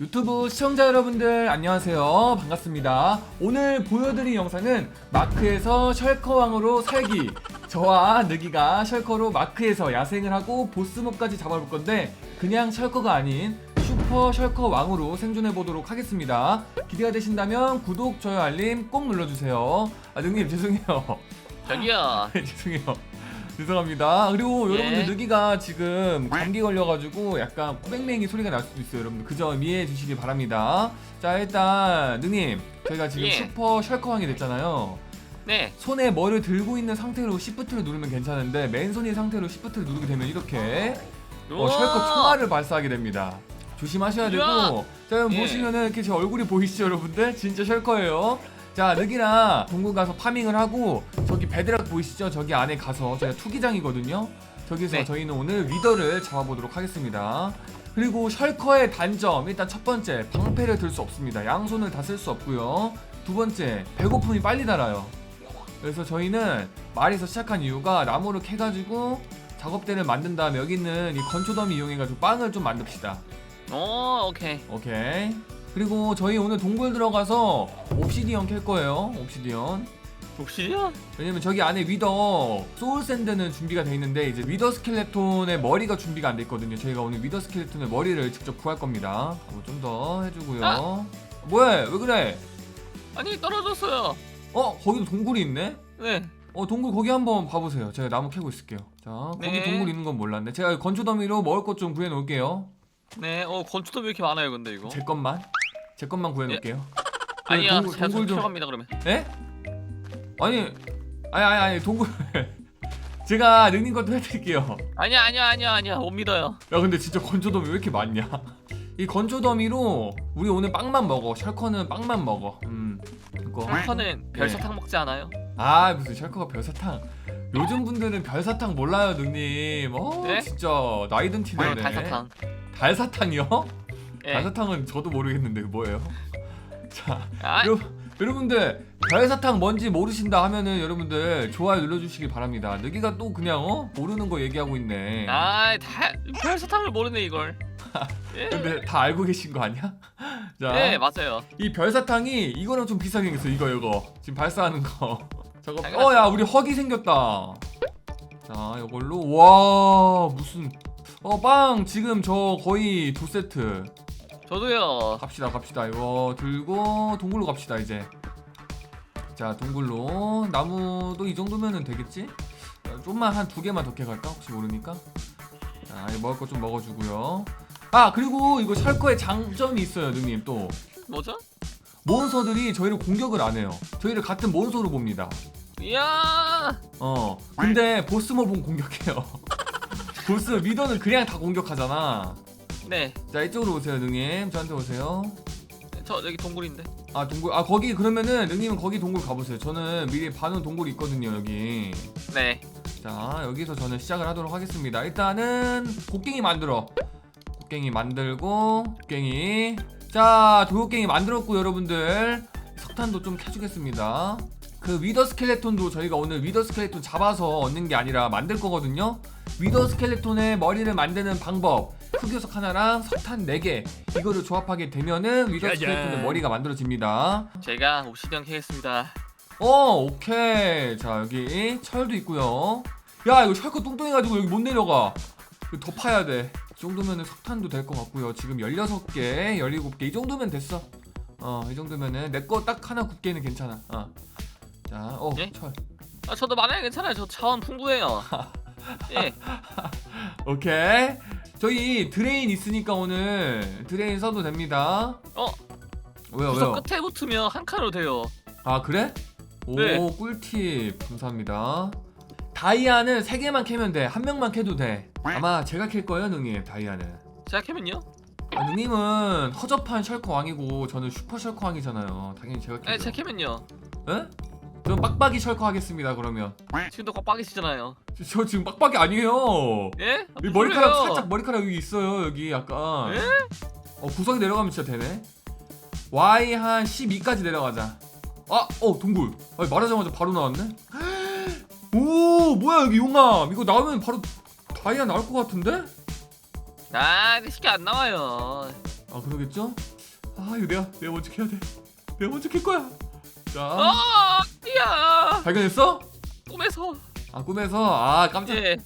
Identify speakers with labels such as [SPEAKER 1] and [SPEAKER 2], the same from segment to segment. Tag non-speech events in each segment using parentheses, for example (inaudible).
[SPEAKER 1] 유튜브 시청자 여러분들 안녕하세요. 반갑습니다. 오늘 보여드릴 영상은 마크에서 셜커왕으로 살기 저와 느기가 셜커로 마크에서 야생을 하고 보스몹까지 잡아볼 건데 그냥 셜커가 아닌 슈퍼 셜커 왕으로 생존해 보도록 하겠습니다. 기대가 되신다면 구독, 좋아요, 알림 꼭 눌러주세요. 아 느기님 죄송해요.
[SPEAKER 2] 저기요. (laughs)
[SPEAKER 1] 죄송해요. 죄송합니다. 그리고
[SPEAKER 2] 예.
[SPEAKER 1] 여러분들 느기가 지금 감기 걸려가지고 약간 코맹맹이 소리가 날 수도 있어요. 여러분들 그저 이해해 주시기 바랍니다. 자 일단 느님 저희가 지금
[SPEAKER 2] 예.
[SPEAKER 1] 슈퍼 셜커왕이 됐잖아요.
[SPEAKER 2] 네.
[SPEAKER 1] 손에 뭐를 들고 있는 상태로 시프트를 누르면 괜찮은데 맨손인 상태로 시프트를 누르게 되면 이렇게 어. 셜커 총알을 발사하게 됩니다. 조심하셔야 되고. 자 여러분
[SPEAKER 2] 예.
[SPEAKER 1] 보시면은 이렇게 제 얼굴이 보이시죠 여러분들? 진짜 셜커예요. 자 느기랑 동굴 가서 파밍을 하고 저기 베드락 보이시죠? 저기 안에 가서 저희가 투기장이거든요. 저기서
[SPEAKER 2] 네.
[SPEAKER 1] 저희는 오늘 위더를 잡아보도록 하겠습니다. 그리고 셜커의 단점 일단 첫 번째 방패를 들 수 없습니다. 양손을 다 쓸 수 없고요. 두 번째 배고픔이 빨리 달아요. 그래서 저희는 말에서 시작한 이유가 나무를 캐가지고 작업대를 만든 다음에 여기 있는 이 건초더미 이용해가지고 빵을 좀 만듭시다.
[SPEAKER 2] 오, 오케이.
[SPEAKER 1] 오케이. 그리고 저희 오늘 동굴 들어가서 옵시디언 캘 거예요. 옵시디언.
[SPEAKER 2] 혹시요?
[SPEAKER 1] 왜냐면 저기 안에 위더 소울 샌드는 준비가 돼 있는데 이제 위더 스켈레톤의 머리가 준비가 안 돼 있거든요. 저희가 오늘 위더 스켈레톤의 머리를 직접 구할 겁니다. 좀 더 해주고요.
[SPEAKER 2] 아!
[SPEAKER 1] 뭐야? 왜 그래?
[SPEAKER 2] 아니 떨어졌어요.
[SPEAKER 1] 어 거기도 동굴이 있네.
[SPEAKER 2] 네.
[SPEAKER 1] 어 동굴 거기 한번 봐보세요. 제가 나무 캐고 있을게요. 자 거기
[SPEAKER 2] 네.
[SPEAKER 1] 동굴 있는 건 몰랐네. 제가 건초더미로 먹을 것 좀 구해 놓을게요.
[SPEAKER 2] 네. 어 건축도 왜 이렇게 많아요, 근데 이거?
[SPEAKER 1] 제 것만 제 것만 구해 놓을게요.
[SPEAKER 2] 아니야.
[SPEAKER 1] 동굴-
[SPEAKER 2] 제가
[SPEAKER 1] 동굴
[SPEAKER 2] 좀
[SPEAKER 1] 좀-
[SPEAKER 2] 필요합니다 그러면.
[SPEAKER 1] 예? 아니 아니 아니 아니 동굴 (laughs) 제가 능님 것도 해드릴게요.
[SPEAKER 2] 아니야, 아니야, 아니야, 아니야. 못 믿어요.
[SPEAKER 1] 야 근데 진짜 건조더미 왜 이렇게 많냐? (laughs) 이 건조더미로 우리 오늘 빵만 먹어. 셜커는 빵만 먹어. 음 이거
[SPEAKER 2] 셜커는 별사탕 먹지 않아요?
[SPEAKER 1] 아 무슨 셜커가 별사탕. 요즘 분들은 별사탕 몰라요, 능님. 어
[SPEAKER 2] 네?
[SPEAKER 1] 진짜 나이든 티네네.
[SPEAKER 2] 달사탕.
[SPEAKER 1] 달사탕이요?
[SPEAKER 2] 예.
[SPEAKER 1] 달사탕은 저도 모르겠는데 뭐예요? (laughs) 자,
[SPEAKER 2] 아,
[SPEAKER 1] 여러, 여러분들 별사탕 뭔지 모르신다 하면은 여러분들 좋아요 눌러주시기 바랍니다. 느기가 또 그냥 어 모르는 거 얘기하고 있네.
[SPEAKER 2] 아, 다 별사탕을 모르네 이걸. (laughs) 예.
[SPEAKER 1] 근데 다 알고 계신 거 아니야? (laughs) 자,
[SPEAKER 2] 네, 맞아요.
[SPEAKER 1] 이 별사탕이 이거랑 좀 비슷하게 생겼어. 이거 이거 지금 발사하는 거. 저거. 어야 우리 허기 생겼다. 자, 이걸로 와 무슨 어 빵 지금 저 거의 두 세트.
[SPEAKER 2] 저도요.
[SPEAKER 1] 갑시다 갑시다. 이거 들고 동굴로 갑시다 이제. 자 동굴로. 나무도 이 정도면은 되겠지? 어, 좀만 한 두 개만 더 캐갈까? 혹시 모르니까? 자 이거 먹을 거 좀 먹어주고요. 아 그리고 이거 셜커의 장점이 있어요 능님 또.
[SPEAKER 2] 뭐죠?
[SPEAKER 1] 몬스터들이 저희를 공격을 안 해요. 저희를 같은 몬스터로 봅니다.
[SPEAKER 2] 이야.
[SPEAKER 1] 어 근데 보스몹은 공격해요. (laughs) 보스 리더는 그냥 다 공격하잖아
[SPEAKER 2] 네.
[SPEAKER 1] 자 이쪽으로 오세요 능님 저한테 오세요
[SPEAKER 2] 저 여기 동굴인데.
[SPEAKER 1] 아 동굴 아 거기 그러면은 능님은 거기 동굴 가보세요. 저는 미리 봐놓은 동굴이 있거든요 여기.
[SPEAKER 2] 네.
[SPEAKER 1] 자 여기서 저는 시작을 하도록 하겠습니다. 일단은 곡괭이 만들어. 곡괭이 만들고 곡괭이. 자 돌곡괭이 만들었고 여러분들 석탄도 좀 캐주겠습니다. 그 위더 스켈레톤도 저희가 오늘 위더 스켈레톤 잡아서 얻는 게 아니라 만들 거거든요. 위더 스켈레톤의 머리를 만드는 방법. 흑요석 하나랑 석탄 4개 이거를 조합하게 되면은 위더
[SPEAKER 3] 짜잔.
[SPEAKER 1] 스켈레톤의 머리가 만들어집니다.
[SPEAKER 2] 제가 옵시디언 캐겠습니다.
[SPEAKER 1] 어 오케이 자 여기 철도 있고요 야 이거 셜커 뚱뚱해가지고 여기 못 내려가 이거 더 파야 돼 이 정도면은 석탄도 될 것 같고요 지금 16개 17개 이 정도면 됐어 어 이 정도면은 내 거 딱 하나 굽게는 괜찮아 어. 어자어철
[SPEAKER 2] 예? 아, 저도 많아요. 괜찮아요. 저 차원 풍부해요. (laughs) 예.
[SPEAKER 1] 오케이 저희 드레인 있으니까 오늘 드레인 써도 됩니다
[SPEAKER 2] 어,
[SPEAKER 1] 왜요
[SPEAKER 2] 구석
[SPEAKER 1] 왜요
[SPEAKER 2] 끝에 붙으면 한 칸으로 돼요.
[SPEAKER 1] 아 그래? 오
[SPEAKER 2] 네.
[SPEAKER 1] 꿀팁 감사합니다 다이아는 3개만 캐면 돼 한 명만 캐도 돼 아마 제가 캘 거예요 능님 다이아는
[SPEAKER 2] 제가 캐면요?
[SPEAKER 1] 아, 능님은 허접한 셜커 왕이고 저는 슈퍼 셜커 왕이잖아요 당연히 제가
[SPEAKER 2] 네,
[SPEAKER 1] 캐죠
[SPEAKER 2] 제가 캐면요.
[SPEAKER 1] 에? 저 빡빡이 셜커 하겠습니다 그러면
[SPEAKER 2] 지금도 꽉빡이시잖아요.
[SPEAKER 1] 저, 저 지금 빡빡이 아니에요
[SPEAKER 2] 예? 아,
[SPEAKER 1] 이 머리카락
[SPEAKER 2] 소리예요?
[SPEAKER 1] 살짝 머리카락 여기 있어요 여기 약간
[SPEAKER 2] 예?
[SPEAKER 1] 어 구석이 내려가면 진짜 되네 Y 한 12까지 내려가자 아! 어 동굴 아니, 말하자마자 바로 나왔네 (gasps) 오 뭐야 여기 용암 이거 나오면 바로 다이아 나올 것 같은데?
[SPEAKER 2] 아, 근데 쉽게 안 나와요.
[SPEAKER 1] 아 그러겠죠? 아 이거 내가 내가 먼저 캐야 돼. 내가 먼저 캘 거야. 자
[SPEAKER 2] 아, 야
[SPEAKER 1] 발견했어?
[SPEAKER 2] 꿈에서.
[SPEAKER 1] 아 꿈에서 아 깜짝.
[SPEAKER 2] 예.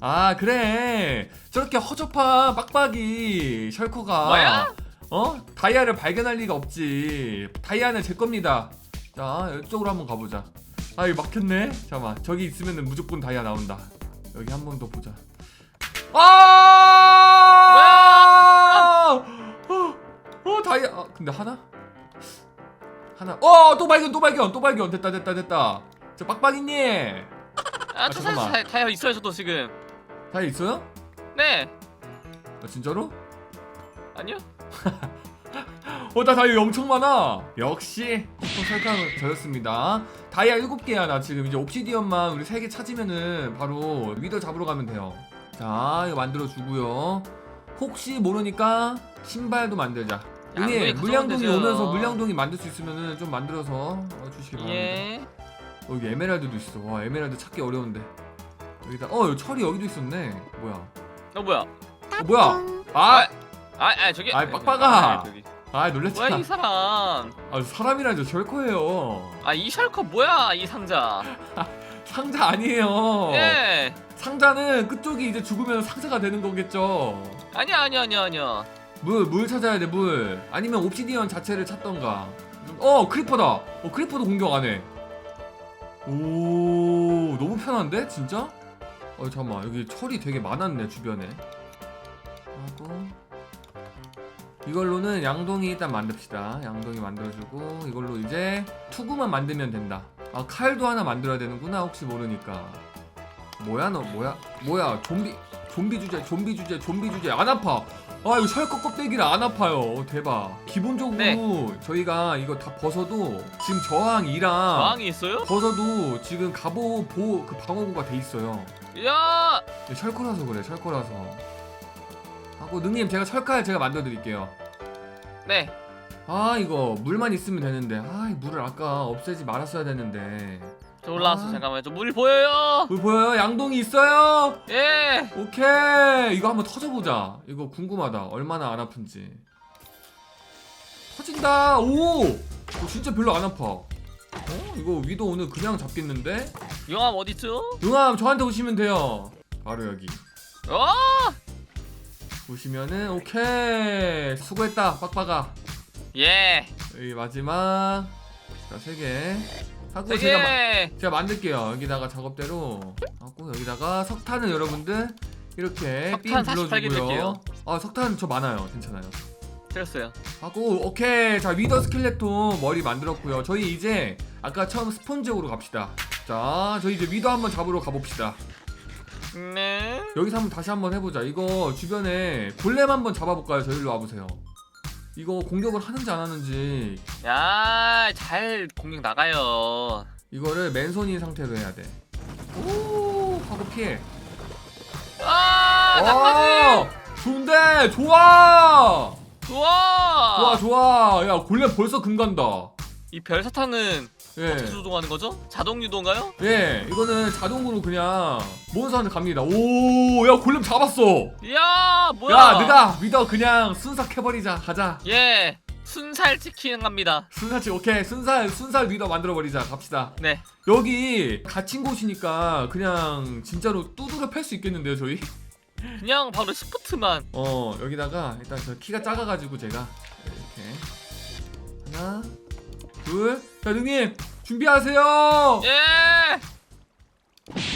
[SPEAKER 1] 아 그래 저렇게 허접한 빡빡이 셜커가
[SPEAKER 2] 뭐야?
[SPEAKER 1] 어 다이아를 발견할 리가 없지. 다이아는 제 겁니다. 자 이쪽으로 한번 가보자. 아 이거 막혔네. 잠깐만 저기 있으면은 무조건 다이아 나온다. 여기 한 번 더 보자. 아! 어, 어 다이아 아, 근데 하나? 하나 어 또 발견 또 발견 또 발견 됐다 됐다 됐다 저 빡빡이님
[SPEAKER 2] 아, 저 사실
[SPEAKER 1] 잠깐만.
[SPEAKER 2] 다, 있어요, 저도 지금.
[SPEAKER 1] 다이아 있어요?
[SPEAKER 2] 네.
[SPEAKER 1] 아, 진짜로?
[SPEAKER 2] 아니요? (laughs)
[SPEAKER 1] 어 나 다이아 엄청 많아 역시 또 설탕 저였습니다 다이아 7개야 나 지금 이제 옵시디언만 우리 3개 찾으면은 바로 위더 잡으러 가면 돼요 자 이거 만들어 주고요 혹시 모르니까 신발도 만들자 형님 물량동이
[SPEAKER 2] 가져오면 되죠.
[SPEAKER 1] 오면서 물량동이 만들 수 있으면은 좀 만들어서 어, 주시기 바랍니다
[SPEAKER 2] 예.
[SPEAKER 1] 어, 여기 에메랄드도 있어 와 에메랄드 찾기 어려운데 여기다 어 여기 철이 여기도 있었네 뭐야
[SPEAKER 2] 어, 뭐야?
[SPEAKER 1] 어, 뭐야 아!
[SPEAKER 2] 아, 아, 저기.
[SPEAKER 1] 아이, 빡빡아.
[SPEAKER 2] 아, 저기.
[SPEAKER 1] 아
[SPEAKER 2] 뭐야,
[SPEAKER 1] 놀랬잖아
[SPEAKER 2] 이 사람.
[SPEAKER 1] 아 사람이라죠 절코예요
[SPEAKER 2] 아, 이 셜커 뭐야, 이 상자. (laughs)
[SPEAKER 1] 상자 아니에요
[SPEAKER 2] 예.
[SPEAKER 1] 상자는 끝쪽이 이제 죽으면 상자가 되는 거겠죠
[SPEAKER 2] 아니야, 아니야, 아니야, 아니야.
[SPEAKER 1] 물 물 찾아야 돼 물. 아니면 옵시디언 자체를 찾던가. 어 크리퍼다. 어 크리퍼도 공격 안 해. 오 너무 편한데 진짜? 어 잠깐만. 여기 철이 되게 많았네 주변에. 하고. 이걸로는 양동이 일단 만듭시다. 양동이 만들어주고 이걸로 이제 투구만 만들면 된다. 아 칼도 하나 만들어야 되는구나 혹시 모르니까. 뭐야 너 뭐야? 뭐야? 좀비 좀비 주제 좀비 주제 좀비 주제. 안 아파 아 이거 철컥 껍데기를 안 아파요 어, 대박 기본적으로
[SPEAKER 2] 네.
[SPEAKER 1] 저희가 이거 다 벗어도 지금 저항 2랑
[SPEAKER 2] 저항이 있어요?
[SPEAKER 1] 벗어도 지금 갑오 보호 그 방어구가 돼 있어요
[SPEAKER 2] 야!
[SPEAKER 1] 이거 철커라서 그래 철커라서 하고 능님 제가 철칼 제가 만들어 드릴게요
[SPEAKER 2] 네.
[SPEAKER 1] 아 이거 물만 있으면 되는데 아이 물을 아까 없애지 말았어야 되는데
[SPEAKER 2] 저 올라왔어.
[SPEAKER 1] 아.
[SPEAKER 2] 잠깐만요. 저 물 보여요.
[SPEAKER 1] 물 보여요? 양동이 있어요?
[SPEAKER 2] 예.
[SPEAKER 1] 오케이 이거 한번 터져보자 이거 궁금하다 얼마나 안 아픈지 터진다 오 이거 진짜 별로 안 아파 어? 이거 위도 오늘 그냥 잡겠는데?
[SPEAKER 2] 용암 어디 있죠?
[SPEAKER 1] 용암 저한테 오시면 돼요 바로 여기
[SPEAKER 2] 어!
[SPEAKER 1] 보시면은 오케이 수고했다 빡빡아
[SPEAKER 2] 예.
[SPEAKER 1] 여기 마지막 자 3개
[SPEAKER 2] 세
[SPEAKER 1] 제가, 마-
[SPEAKER 2] 개.
[SPEAKER 1] 제가 만들게요. 여기다가 작업대로. 하고 여기다가 석탄을 여러분들 이렇게
[SPEAKER 2] 석탄
[SPEAKER 1] 삥
[SPEAKER 2] 48개
[SPEAKER 1] 눌러주고요.
[SPEAKER 2] 드릴게요.
[SPEAKER 1] 아 석탄 저 많아요. 괜찮아요.
[SPEAKER 2] 들었어요.
[SPEAKER 1] 하고 오케이. 자 위더 스켈레톤 머리 만들었고요. 저희 이제 아까 처음 스폰지역으로 갑시다. 자 저희 이제 위더 한번 잡으러 가봅시다.
[SPEAKER 2] 네.
[SPEAKER 1] 여기서 한번 다시 한번 해보자. 이거 주변에 골렘 한번 잡아볼까요? 저희로 와보세요 이거 공격을 하는지 안 하는지.
[SPEAKER 2] 야, 잘 공격 나가요.
[SPEAKER 1] 이거를 맨손인 상태로 해야 돼 오 하고 피해.
[SPEAKER 2] 아, 나까지.
[SPEAKER 1] 와 좋은데? 좋아!
[SPEAKER 2] 좋아.
[SPEAKER 1] 좋아 좋아. 야 골렘 벌써 금 간다
[SPEAKER 2] 이 별사탕은
[SPEAKER 1] 예.
[SPEAKER 2] 어떻게 조종하는 거죠? 자동 유도인가요?
[SPEAKER 1] 예, 이거는 자동으로 그냥 몬스터한테 갑니다. 오, 야 골렘 잡았어.
[SPEAKER 2] 이야, 뭐야?
[SPEAKER 1] 야, 네가 믿어 그냥 순삭 해버리자. 가자.
[SPEAKER 2] 예. 순살 치킨 갑니다.
[SPEAKER 1] 순삭지 오케이. 순살 순살 리더 만들어 버리자. 갑시다.
[SPEAKER 2] 네.
[SPEAKER 1] 여기 갇힌 곳이니까 그냥 진짜로 두드려 팰 수 있겠는데요, 저희?
[SPEAKER 2] 그냥 바로 시프트만.
[SPEAKER 1] 어, 여기다가 일단 저 키가 작아가지고 제가 이렇게 하나, 둘, 자, 능님 준비하세요.
[SPEAKER 2] 예.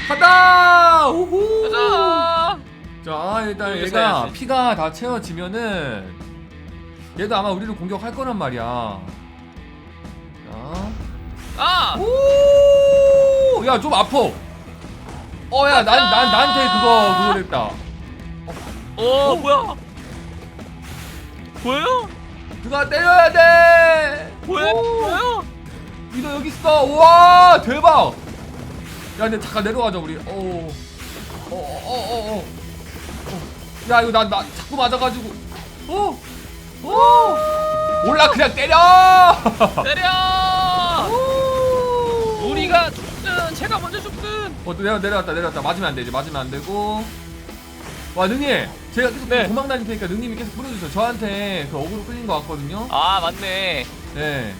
[SPEAKER 1] 간다. 오호.
[SPEAKER 2] 가자.
[SPEAKER 1] 자 일단
[SPEAKER 2] 여기서
[SPEAKER 1] 얘가
[SPEAKER 2] 해야지.
[SPEAKER 1] 피가 다 채워지면은 얘도 아마 우리를 공격할 거란 말이야 자
[SPEAKER 2] 아.
[SPEAKER 1] 오! 야 좀 아파 어 야 난 난 나한테 그거 그거 됐다
[SPEAKER 2] 어, 뭐야? 보여요?
[SPEAKER 1] 그거 때려야 돼
[SPEAKER 2] 보여?
[SPEAKER 1] 오!
[SPEAKER 2] 보여?
[SPEAKER 1] 니도 여기 있어 우와 대박 야 근데 잠깐 내려가자 우리 어. 어 어 어 어 어 야 이거 나 나 자꾸 맞아가지고 어 어. 몰라 그냥 때려 (laughs)
[SPEAKER 2] 때려.
[SPEAKER 1] 오!
[SPEAKER 2] 우리가 죽든 제가 먼저 죽든.
[SPEAKER 1] 어 내려 내려왔다 내려왔다 맞으면 안 되지 맞으면 안 되고 와 능님 제가 계속
[SPEAKER 2] 네.
[SPEAKER 1] 도망 다닐 테니까 능님이 계속 뿌려주세요 저한테 그 어그로 끌린 것 같거든요
[SPEAKER 2] 아 맞네.
[SPEAKER 1] 네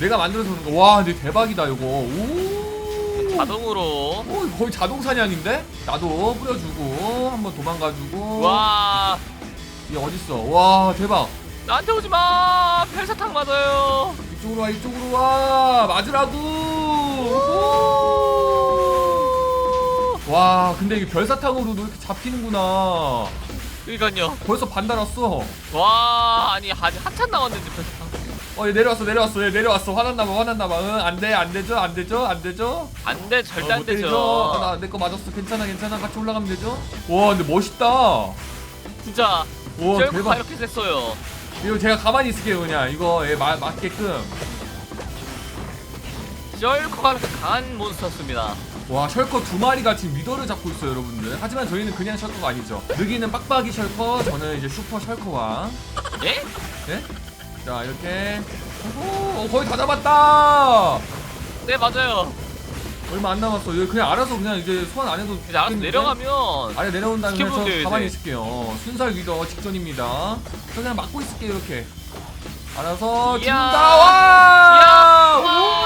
[SPEAKER 1] 내가 만들어서 그런 거 와 근데 대박이다 이거 오
[SPEAKER 2] 자동으로.
[SPEAKER 1] 오, 이거 거의 자동 사냥인데? 나도 뿌려주고 한번 도망가주고 와얘 어딨어 와 대박
[SPEAKER 2] 나한테 오지 마. 별사탕 맞아요.
[SPEAKER 1] 이쪽으로 와 이쪽으로 와 맞으라고 오! 와 근데 이게 별사탕으로도 이렇게 잡히는구나
[SPEAKER 2] 그러니까요.
[SPEAKER 1] 벌써 반 달았어
[SPEAKER 2] 와 아니 아직 한참 남았는데 별사탕.
[SPEAKER 1] 어 얘 내려왔어 내려왔어. 얘 내려왔어. 화났나봐 화났나봐. 응 안 돼 안 되죠 안 되죠 안 되죠?
[SPEAKER 2] 안돼 절대
[SPEAKER 1] 어,
[SPEAKER 2] 안
[SPEAKER 1] 못
[SPEAKER 2] 되죠.
[SPEAKER 1] 때리죠? 아, 나내 거 맞았어. 괜찮아 괜찮아. 같이 올라가면 되죠? 와 근데 멋있다. 와
[SPEAKER 2] 진짜
[SPEAKER 1] 대박.
[SPEAKER 2] 이렇게 됐어요.
[SPEAKER 1] 이거 제가 가만히 있을게요 그냥. 이거 얘 마, 맞게끔.
[SPEAKER 2] 이렇게 강한 몬스터였습니다.
[SPEAKER 1] 와 셜커 두 마리가 지금 위더를 잡고 있어요 여러분들. 하지만 저희는 그냥 셜커가 아니죠. 느기는 빡빡이 셜커 저는 이제 슈퍼 셜커왕.
[SPEAKER 2] 예?
[SPEAKER 1] 네? 자 이렇게 오호 어, 거의 다 잡았다
[SPEAKER 2] 네 맞아요.
[SPEAKER 1] 얼마 안 남았어 여기 그냥 알아서 그냥 이제 소환 안 해도
[SPEAKER 2] 이제 알아서? 내려가면
[SPEAKER 1] 아래 내려온 다음에 저
[SPEAKER 2] 돼요,
[SPEAKER 1] 가만히
[SPEAKER 2] 이제.
[SPEAKER 1] 있을게요 순살 위더 직전입니다 저 그냥 막고 있을게요 이렇게 알아서
[SPEAKER 2] 이야.
[SPEAKER 1] 죽는다 와!
[SPEAKER 2] 이야.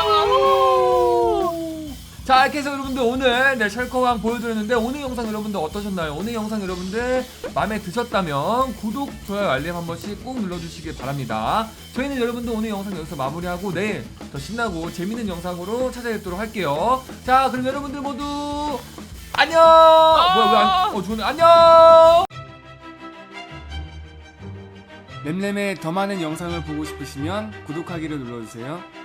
[SPEAKER 1] 우! 자 이렇게 해서 여러분들 오늘 네, 셜커왕 보여드렸는데 오늘 영상 여러분들 어떠셨나요? 오늘 영상 여러분들 마음에 드셨다면 구독, 좋아요, 알림 한 번씩 꼭 눌러주시길 바랍니다 저희는 여러분들 오늘 영상 여기서 마무리하고 내일 더 신나고 재밌는 영상으로 찾아뵙도록 할게요 자 그럼 여러분들 모두 안녕 뭐야 왜안 어, 좋네 안녕
[SPEAKER 3] 램램의 더 많은 영상을 보고 싶으시면 구독하기를 눌러주세요.